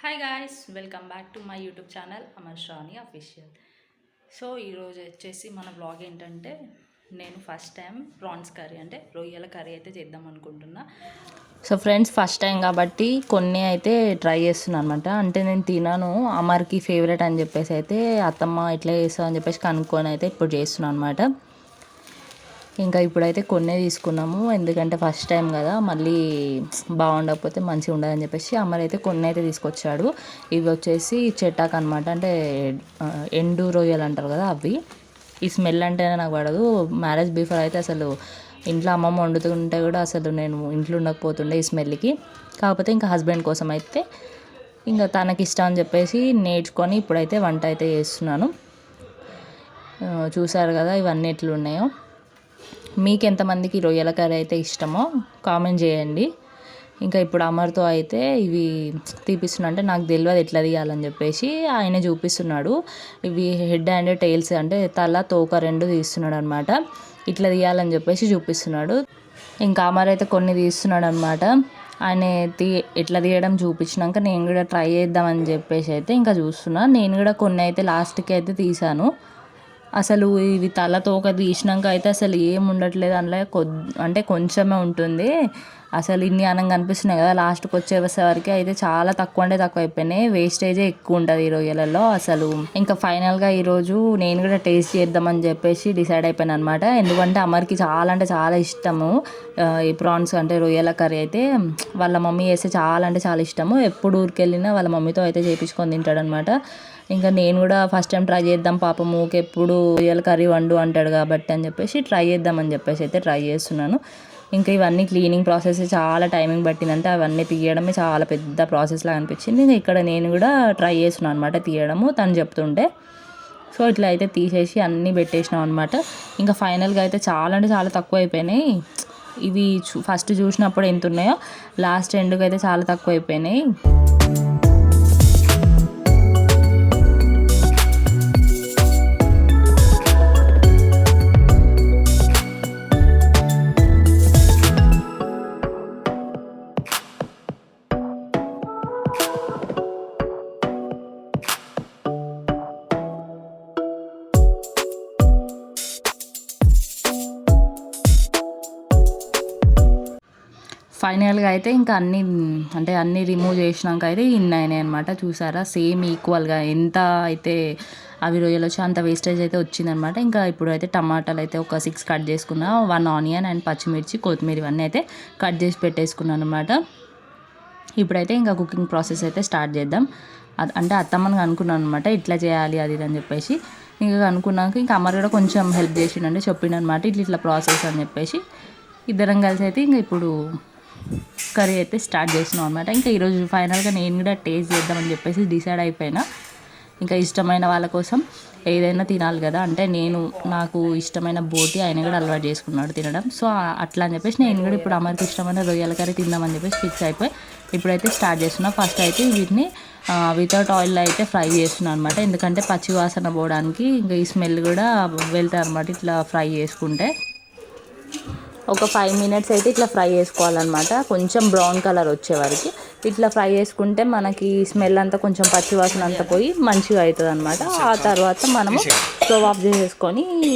Hi guys welcome back to my YouTube channel Amar Sravani official so ఈరోజు వచ్చేసి మన blog ఏంటంటే నేను ఫస్ట్ టైం ప్రాన్స్ కర్రీ అంటే రొయ్యల కర్రీ అయితే చేద్దాం అనుకుంటున్నా. సో ఫ్రెండ్స్ ఫస్ట్ టైం కాబట్టి కొన్ని అయితే ట్రై చేస్తున్నాను అనమాట అంటే నేను తినను అమర్కి ఫేవరెట్ అని చెప్పేసి అయితే అత్తమ్మ ఇట్లా చేస్తావు అని చెప్పేసి కనుక్కొని అయితే ఇప్పుడు చేస్తున్నాను అనమాట ఇంకా ఇప్పుడైతే కొన్నే తీసుకున్నాము. ఎందుకంటే ఫస్ట్ టైం కదా మళ్ళీ బాగుండకపోతే మంచిగా ఉండదని చెప్పేసి అమ్మర్ అయితే కొన్ని అయితే తీసుకొచ్చాడు. ఇవి వచ్చేసి చెట్టాకు అనమాట అంటే ఎండు రొయ్యలు అంటారు కదా అవి. ఈ స్మెల్ అంటేనే నాకు పడదు. మ్యారేజ్ బిఫోర్ అయితే అసలు ఇంట్లో అమ్మమ్మ వండుతుంటే కూడా అసలు నేను ఇంట్లో ఉండకపోతుండే ఈ స్మెల్కి. కాకపోతే ఇంకా హస్బెండ్ కోసం అయితే ఇంకా తనకి ఇష్టం అని చెప్పేసి నేర్చుకొని ఇప్పుడైతే వంట అయితే చేస్తున్నాను. చూసారు కదా ఇవన్నీ ఎట్లున్నాయో. మీకు ఎంతమందికి రొయ్యల కర్రీ అయితే ఇష్టమో కామెంట్ చేయండి. ఇంకా ఇప్పుడు అమర్తో అయితే ఇవి తీపిస్తున్నా అంటే నాకు తెలియదు ఎట్లా తీయాలని చెప్పేసి ఆయన చూపిస్తున్నాడు. ఇవి హెడ్ అండ్ టైల్స్ అంటే తల తోక రెండు తీస్తున్నాడు అనమాట ఇట్లా తీయాలని చెప్పేసి చూపిస్తున్నాడు. ఇంకా అమర్ అయితే కొన్ని తీస్తున్నాడు అనమాట ఆయన తీ ఎట్లా తీయడం చూపించినాక నేను కూడా ట్రై చేద్దామని చెప్పేసి అయితే ఇంకా చూస్తున్నా. నేను కూడా కొన్ని అయితే లాస్ట్కి అయితే తీసాను అసలు ఇవి తలతోక తీసినాక అయితే అసలు ఏం ఉండట్లేదు. అందులో కొద్ అంటే కొంచెమే ఉంటుంది. అసలు ఇన్ని అనంగా అనిపిస్తున్నాయి కదా లాస్ట్కి వచ్చేసరికి అయితే చాలా తక్కువ అంటే తక్కువ అయిపోయినాయి. వేస్టేజే ఎక్కువ ఉంటుంది ఈ రొయ్యలలో అసలు. ఇంకా ఫైనల్గా ఈరోజు నేను కూడా టేస్ట్ చేద్దామని చెప్పేసి డిసైడ్ అయిపోయాను అనమాట ఎందుకంటే అమర్కి చాలా అంటే చాలా ఇష్టము. ఈ ప్రాన్స్ అంటే రొయ్యల కర్రీ అయితే వాళ్ళ మమ్మీ చేస్తే చాలా అంటే చాలా ఇష్టము. ఎప్పుడు ఊరికి వెళ్ళినా వాళ్ళ మమ్మీతో అయితే చేపించుకొని తింటాడనమాట ఇంకా నేను కూడా ఫస్ట్ టైం ట్రై చేద్దాం పాపం ఊకే ఎప్పుడు రొయ్యల కర్రీ వండు అంటాడు కాబట్టి అని చెప్పేసి ట్రై చేద్దామని చెప్పేసి అయితే ట్రై చేస్తున్నాను. ఇంకా ఇవన్నీ క్లీనింగ్ ప్రాసెస్ చాలా టైమింగ్ పట్టిందంటే అవన్నీ తీయడమే చాలా పెద్ద ప్రాసెస్ లాగా అనిపించింది. ఇంకా ఇక్కడ నేను కూడా ట్రై చేస్తున్నాను అనమాట తీయడము తను చెప్తుంటే. సో ఇట్లా అయితే తీసేసి అన్నీ పెట్టేసినాం అనమాట ఇంకా ఫైనల్గా అయితే చాలా అంటే చాలా తక్కువ అయిపోయినాయి. ఇవి చూ- ఫస్ట్ చూసినప్పుడు ఎంత ఉన్నాయో లాస్ట్ ఎండ్కి అయితే చాలా తక్కువ అయిపోయినాయి. ఫైనల్గా అయితే ఇంకా అన్ని అంటే అన్ని రిమూవ్ చేసినాక అయితే ఇన్ అయినాయి అనమాట చూసారా? సేమ్ ఈక్వల్గా ఎంత అయితే అవి రొయ్యలు వచ్చి అంత వేస్టేజ్ అయితే వచ్చిందనమాట ఇంకా ఇప్పుడు అయితే టమాటాలు అయితే ఒక సిక్స్ కట్ చేసుకున్నా వన్ ఆనియన్ అండ్ పచ్చిమిర్చి కొత్తిమీర ఇవన్నీ అయితే కట్ చేసి పెట్టేసుకున్నాను అనమాట ఇప్పుడైతే ఇంకా కుకింగ్ ప్రాసెస్ అయితే స్టార్ట్ చేద్దాం. అంటే అత్తమ్మని అనుకున్నాను అనమాట ఇట్లా చేయాలి అది ఇది అని చెప్పేసి. ఇంకా అనుకున్నాక ఇంకా అమ్మ కూడా కొంచెం హెల్ప్ చేసిండంటే చెప్పిండనమాట ఇట్లా ఇట్లా ప్రాసెస్ అని చెప్పేసి. ఇద్దరం కలిసి అయితే ఇంకా ఇప్పుడు కర్రీ అయితే స్టార్ట్ చేసినాం అనమాట ఇంకా ఈరోజు ఫైనల్గా నేను కూడా టేస్ట్ చేద్దామని చెప్పేసి డిసైడ్ అయిపోయినా. ఇంకా ఇష్టమైన వాళ్ళ కోసం ఏదైనా తినాలి కదా. అంటే నేను నాకు ఇష్టమైన బోటి ఆయన కూడా అలవాటు చేసుకున్నాడు తినడం. సో అట్లా అని చెప్పేసి నేను కూడా ఇప్పుడు అమరికి ఇష్టమైన రొయ్యల కర్రీ తిందామని చెప్పేసి ఫిక్స్ అయిపోయి ఇప్పుడైతే స్టార్ట్ చేస్తున్నా. ఫస్ట్ అయితే వీటిని వితౌట్ ఆయిల్లో అయితే ఫ్రై చేస్తున్నాను అనమాట ఎందుకంటే పచ్చి వాసన పోవడానికి ఇంకా ఈ స్మెల్ కూడా వెళ్తాయి అనమాట ఇట్లా ఫ్రై చేసుకుంటే. ఒక ఫైవ్ మినిట్స్ అయితే ఇట్లా ఫ్రై చేసుకోవాలన్నమాట. కొంచెం బ్రౌన్ కలర్ వచ్చే వరకు. ఇట్లా ఫ్రై చేసుకుంటే మనకి స్మెల్ అంతా కొంచెం పచ్చి వాసన అంతా పోయి మంచిగా అవుతుంది అనమాట ఆ తర్వాత మనము స్టవ్ ఆఫ్ చేసేసుకొని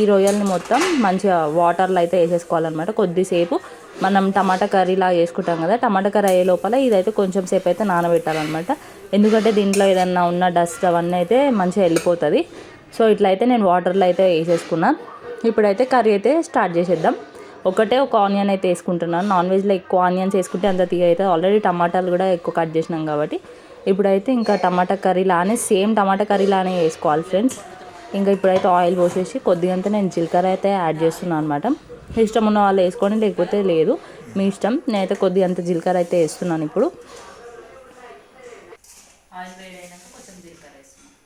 ఈ- రొయ్యల్ని మొత్తం మంచిగా వాటర్లో అయితే వేసేసుకోవాలన్నమాట. కొద్దిసేపు మనం టమాటా కర్రీలా చేసుకుంటాం కదా టమాటా కర్రీ అయ్యే లోపల ఇదైతే కొంచెం సేపు అయితే నానబెట్టాలన్నమాట. ఎందుకంటే దీంట్లో ఏదన్నా ఉన్న డస్ట్ అవన్నీ అయితే మంచిగా వెళ్ళిపోతుంది. సో ఇట్లా అయితే నేను వాటర్లో అయితే వేసేసుకున్నా ఇప్పుడైతే కర్రీ అయితే స్టార్ట్ చేసేద్దాం. ఒకటే ఒక ఆనియన్ అయితే వేసుకుంటున్నాను. నాన్ వెజ్లో ఎక్కువ ఆనియన్స్ వేసుకుంటే అంత తీయ అయితే ఆల్రెడీ టమాటాలు కూడా ఎక్కువ కట్ చేసినాం కాబట్టి. ఇప్పుడైతే ఇంకా టమాటా కర్రీ లానే సేమ్ టమాటా కర్రీ లానే వేసుకోవాలి ఫ్రెండ్స్ ఇంకా ఇప్పుడైతే ఆయిల్ పోసేసి కొద్దిగా నేను జీలకర్ర అయితే యాడ్ చేస్తున్నాను అనమాట ఇష్టం ఉన్న వాళ్ళు వేసుకోండి లేకపోతే లేదు. మీ ఇష్టం. నేనైతే కొద్దిగా అంత జీలకర్ర అయితే వేస్తున్నాను ఇప్పుడు. ఆయిల్ వేడైనాక కొంచెం జీలకర్ర వేస్తున్నాను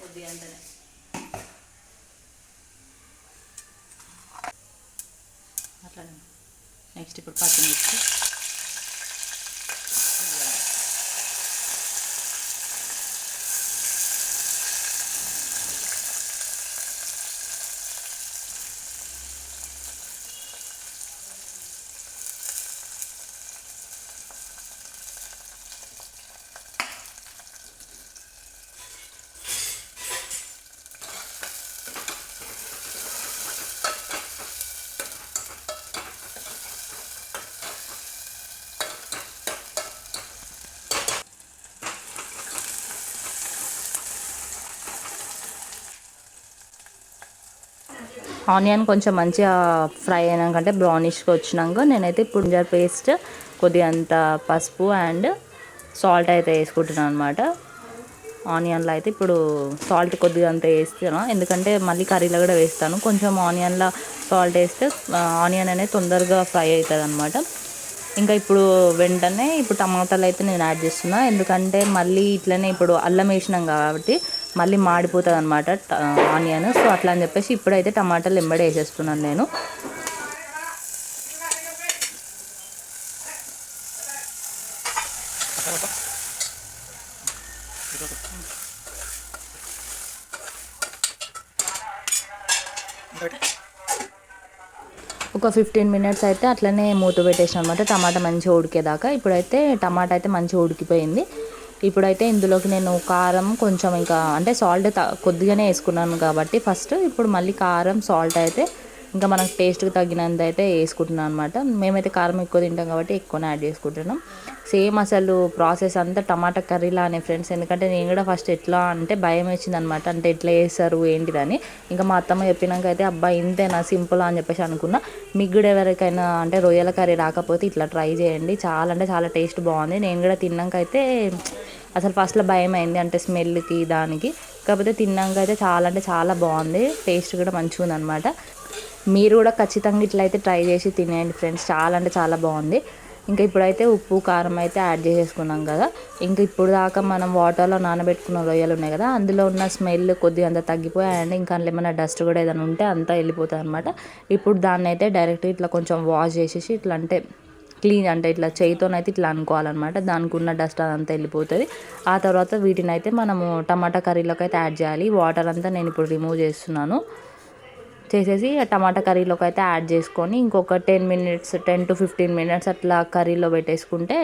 కొద్దిగా అంతనే. అట్లానే నెక్స్ట్ ఇప్పుడు పచ్చిమిర్చి ఆనియన్ కొంచెం మంచిగా ఫ్రై అయినాకంటే బ్రౌనిష్గా వచ్చినాక నేనైతే పుంజర్ పేస్ట్ కొద్దిగా అంత పసుపు అండ్ సాల్ట్ అయితే వేసుకుంటున్నాను అనమాట ఆనియన్లో అయితే ఇప్పుడు సాల్ట్ కొద్దిగా అంత వేస్తాను ఎందుకంటే మళ్ళీ కర్రీలో కూడా వేస్తాను. కొంచెం ఆనియన్లో సాల్ట్ వేస్తే ఆనియన్ అనేది తొందరగా ఫ్రై అవుతుంది అనమాట ఇంకా ఇప్పుడు వెంటనే ఇప్పుడు టమాటాలు అయితే నేను యాడ్ చేస్తున్నా. ఎందుకంటే మళ్ళీ ఇట్లనే ఇప్పుడు అల్లం వేసినాం కాబట్టి మళ్ళీ మాడిపోతుంది అనమాట ఆనియన్. సో అట్లా అని చెప్పేసి ఇప్పుడైతే టమాటాలు ఎంబడి వేసేస్తున్నాను నేను. ఒక ఫిఫ్టీన్ మినిట్స్ అయితే అట్లనే మూత పెట్టేసాను అనమాట టమాటా మంచిగా ఉడికేదాకా. ఇప్పుడైతే టమాటా అయితే మంచిగా ఉడికిపోయింది. ఇప్పుడైతే ఇందులోకి నేను కారం కొంచెం ఇంకా అంటే సాల్ట్ కొద్దిగానే వేసుకున్నాను కాబట్టి ఫస్ట్ ఇప్పుడు మళ్ళీ కారం సాల్ట్ అయితే ఇంకా మనకు టేస్ట్కి తగినంత అయితే వేసుకుంటున్నాను అనమాట మేమైతే కారం ఎక్కువ తింటాం కాబట్టి ఎక్కువనే యాడ్ చేసుకుంటున్నాం. సేమ్ అసలు ప్రాసెస్ అంతా టమాటా కర్రీలానే ఫ్రెండ్స్. ఎందుకంటే నేను కూడా ఫస్ట్ ఎట్లా అంటే భయం వేసింది అనమాట అంటే ఎట్లా వేస్తారు ఏంటిదని. ఇంకా మా అత్తమ్మ చెప్పినాక అయితే అబ్బా ఇంతేనా? సింపుల్ అని చెప్పేసి అనుకున్నా. మీకు కూడా ఎవరికైనా అంటే రొయ్యల కర్రీ రాకపోతే ఇట్లా ట్రై చేయండి. చాలా అంటే చాలా టేస్ట్ బాగుంది. నేను కూడా తిన్నాక అయితే అసలు ఫస్ట్లో భయం అయింది. అంటే స్మెల్కి దానికి. కాకపోతే తిన్నాక అయితే చాలా అంటే చాలా బాగుంది. టేస్ట్ కూడా మంచిగా ఉందన్నమాట మీరు కూడా ఖచ్చితంగా ఇట్లయితే ట్రై చేసి తినేయండి ఫ్రెండ్స్. చాలా అంటే చాలా బాగుంది. ఇంకా ఇప్పుడైతే ఉప్పు కారం అయితే యాడ్ చేసేసుకున్నాం కదా. ఇంకా ఇప్పుడు దాకా మనం వాటర్లో నానబెట్టుకున్న రొయ్యలు ఉన్నాయి కదా అందులో ఉన్న స్మెల్ కొద్దిగా అంతా తగ్గిపోయి అండ్ ఇంకా అందులో ఏమైనా డస్ట్ కూడా ఏదైనా ఉంటే అంతా వెళ్ళిపోతుంది అనమాట ఇప్పుడు దాన్ని అయితే డైరెక్ట్ ఇట్లా కొంచెం వాష్ చేసేసి ఇట్లా అంటే క్లీన్ అంటే ఇట్లా చేయితోనైతే ఇట్లా అనుకోవాలన్నమాట. దానికి ఉన్న డస్ట్ అదంతా వెళ్ళిపోతుంది. ఆ తర్వాత వీటిని అయితే మనము టమాటా కర్రీలోకి అయితే యాడ్ చేయాలి. వాటర్ అంతా నేను ఇప్పుడు రిమూవ్ చేస్తున్నాను. చేసేసి టమాటా కర్రీలోకి అయితే యాడ్ చేసుకొని ఇంకొక ten minutes ten to fifteen minutes అట్లా కర్రీలో పెట్టేసుకుంటే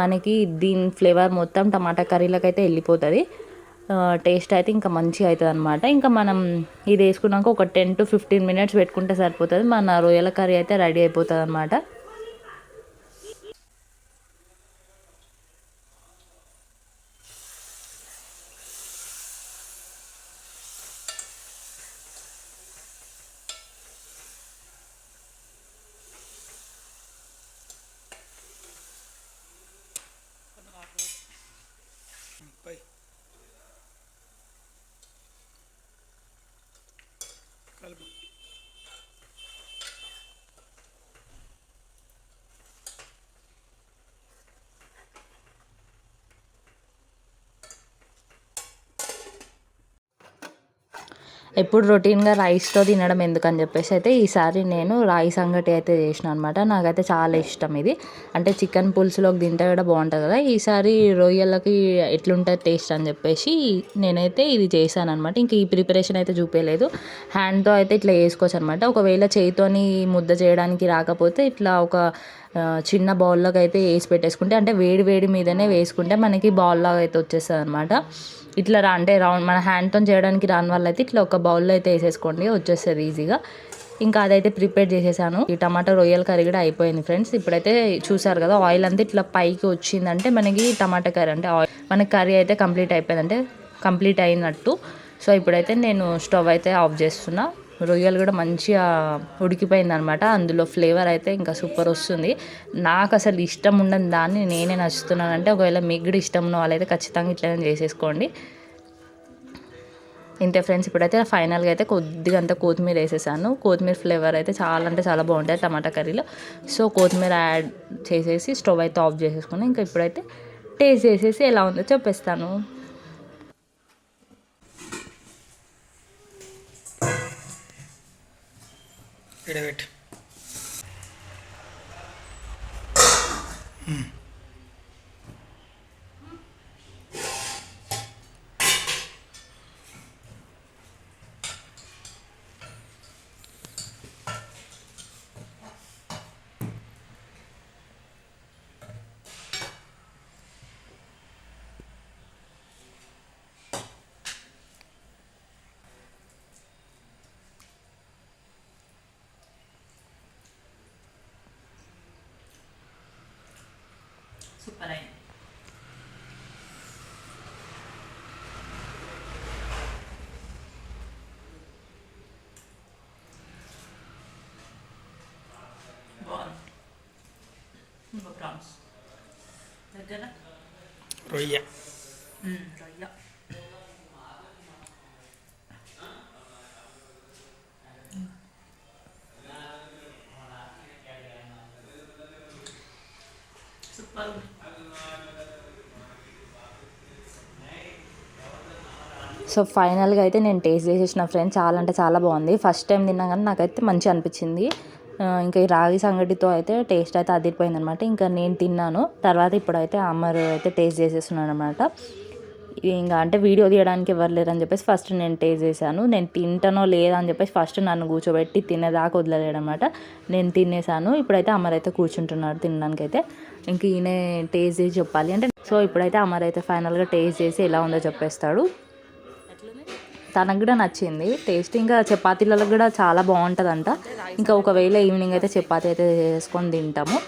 మనకి దీని ఫ్లేవర్ మొత్తం టమాటా కర్రీలోకి అయితే వెళ్ళిపోతుంది. టేస్ట్ అయితే ఇంకా మంచిగా అవుతుంది అనమాట ఇంకా మనం ఇది వేసుకున్నాక ఒక టెన్ టు ఫిఫ్టీన్ మినిట్స్ పెట్టుకుంటే సరిపోతుంది. మన రొయ్యల కర్రీ అయితే రెడీ అయిపోతుంది అనమాట ఎప్పుడు రొటీన్గా రైస్తో తినడం ఎందుకని చెప్పేసి అయితే ఈసారి నేను రాయి సంగటి అయితే చేసిన అనమాట నాకైతే చాలా ఇష్టం ఇది. అంటే చికెన్ పులుసులోకి తింటే కూడా బాగుంటుంది కదా. ఈసారి రొయ్యలకి ఎట్లుంటుంది టేస్ట్ అని చెప్పేసి నేనైతే ఇది చేశాను అనమాట ఇంక ఈ ప్రిపరేషన్ అయితే చూపించలేదు హ్యాండ్తో అయితే ఇట్లా వేసుకోవచ్చు అనమాట ఒకవేళ చేయితోని ముద్ద చేయడానికి రాకపోతే ఇట్లా ఒక చిన్న బౌల్లోకి అయితే వేసి పెట్టేసుకుంటే అంటే వేడి వేడి మీదనే వేసుకుంటే మనకి బౌల్లాగా అయితే వచ్చేస్తుంది అనమాట ఇట్లా రా అంటే రౌండ్ మన హ్యాండ్తో చేయడానికి రాని వాళ్ళు అయితే ఇట్లా ఒక బౌల్లో అయితే వేసేసుకోండి వచ్చేస్తుంది ఈజీగా ఇంకా అదైతే ప్రిపేర్ చేసేసాను. ఈ టమాటా రొయ్యల కర్రీ కూడా అయిపోయింది ఫ్రెండ్స్. ఇప్పుడైతే చూసారు కదా ఆయిల్ అంతా ఇట్లా పైకి వచ్చిందంటే మనకి టమాటా కర్రీ అంటే ఆయిల్ మనకి కర్రీ అయితే కంప్లీట్ అయిపోయింది అంటే కంప్లీట్ అయినట్టు. సో ఇప్పుడైతే నేను స్టవ్ అయితే ఆఫ్ చేస్తున్నా. రొయ్యలు కూడా మంచిగా ఉడికిపోయింది అనమాట అందులో ఫ్లేవర్ అయితే ఇంకా సూపర్ వస్తుంది. నాకు అసలు ఇష్టం ఉండని దాన్ని నేనే నచ్చుతున్నానంటే ఒకవేళ మీకు కూడా ఇష్టం ఉన్న వాళ్ళైతే ఖచ్చితంగా ఇట్లనే చేసేసుకోండి. ఇంతే ఫ్రెండ్స్ ఇప్పుడైతే ఫైనల్గా అయితే కొద్దిగా అంత కొత్తిమీర వేసేసాను. కొత్తిమీర ఫ్లేవర్ అయితే చాలా అంటే చాలా బాగుంటుంది టమాటా కర్రీలో. సో కొత్తిమీర యాడ్ చేసేసి స్టవ్ అయితే ఆఫ్ చేసేసుకుని ఇంకా ఇప్పుడైతే టేస్ట్ చేసేసి ఎలా ఉందో చెప్పేస్తాను. ఇడబెట్టి hmm. Super aí. Bora. Vamos pra onde? Roia. Hum, tá. So ఫైనల్గా అయితే నేను టేస్ట్ చేసేసిన ఫ్రెండ్స్ చాలా అంటే చాలా బాగుంది. ఫస్ట్ టైం తిన్నా కానీ నాకైతే మంచి అనిపించింది. ఇంకా ఈ రాగి సంగటితో అయితే టేస్ట్ అయితే అదిరిపోయింది అనమాట ఇంకా నేను తిన్నాను. తర్వాత ఇప్పుడైతే అమ్మరు అయితే టేస్ట్ చేసేస్తున్నాను అనమాట ఇంకా అంటే వీడియో తీయడానికి ఎవరు లేరని చెప్పేసి ఫస్ట్ నేను టేస్ట్ చేశాను. నేను తింటానో లేదా అని చెప్పేసి ఫస్ట్ నన్ను కూర్చోబెట్టి తినేదాకా వదిలేడు అనమాట నేను తినేసాను ఇప్పుడైతే అమర్ అయితే కూర్చుంటున్నాడు తినడానికి అయితే ఇంక ఈయన టేస్ట్ చేసి చెప్పాలి అంటే. సో ఇప్పుడైతే అమర్ అయితే ఫైనల్గా టేస్ట్ చేసి ఎలా ఉందో చెప్పేస్తాడు. తనకు కూడా నచ్చింది. టేస్ట్ ఇంకా చపాతీలలో కూడా చాలా బాగుంటుందంట. ఇంకా ఒకవేళ ఈవినింగ్ అయితే చపాతీ అయితే చేసుకొని తింటాము.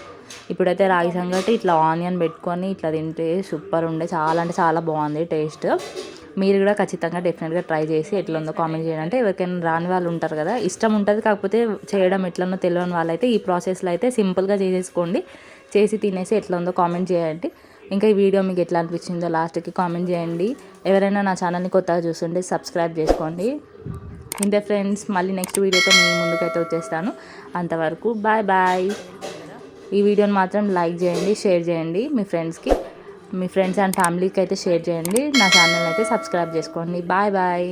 ఇప్పుడైతే రాగి సంగటి ఇట్లా ఆనియన్ పెట్టుకొని ఇట్లా తింటే సూపర్ ఉండే. చాలా అంటే చాలా బాగుంది టేస్ట్. మీరు కూడా ఖచ్చితంగా డెఫినెట్గా ట్రై చేసి ఎట్లా ఉందో కామెంట్ చేయండి. అంటే ఎవరికైనా రాని వాళ్ళు ఉంటారు కదా ఇష్టం ఉంటుంది కాకపోతే చేయడం ఎట్లనో తెలియని వాళ్ళైతే ఈ ప్రాసెస్లో అయితే సింపుల్గా చేసేసుకోండి. చేసి తినేసి ఎట్లా ఉందో కామెంట్ చేయండి. ఇంకా ఈ వీడియో మీకు ఎట్లా అనిపించిందో లాస్ట్కి కామెంట్ చేయండి. ఎవరైనా నా ఛానల్ని కొత్తగా చూస్తుంటే సబ్స్క్రైబ్ చేసుకోండి. ఇంతే ఫ్రెండ్స్ మళ్ళీ నెక్స్ట్ వీడియోతో మీ ముందుకైతే వచ్చేస్తాను. అంతవరకు బాయ్ బాయ్ ఈ వీడియోని మాత్రం లైక్ చేయండి షేర్ చేయండి మీ ఫ్రెండ్స్కి మీ ఫ్రెండ్స్ అండ్ ఫ్యామిలీకి అయితే షేర్ చేయండి. నా ఛానల్ అయితే సబ్స్క్రైబ్ చేసుకోండి. Bye bye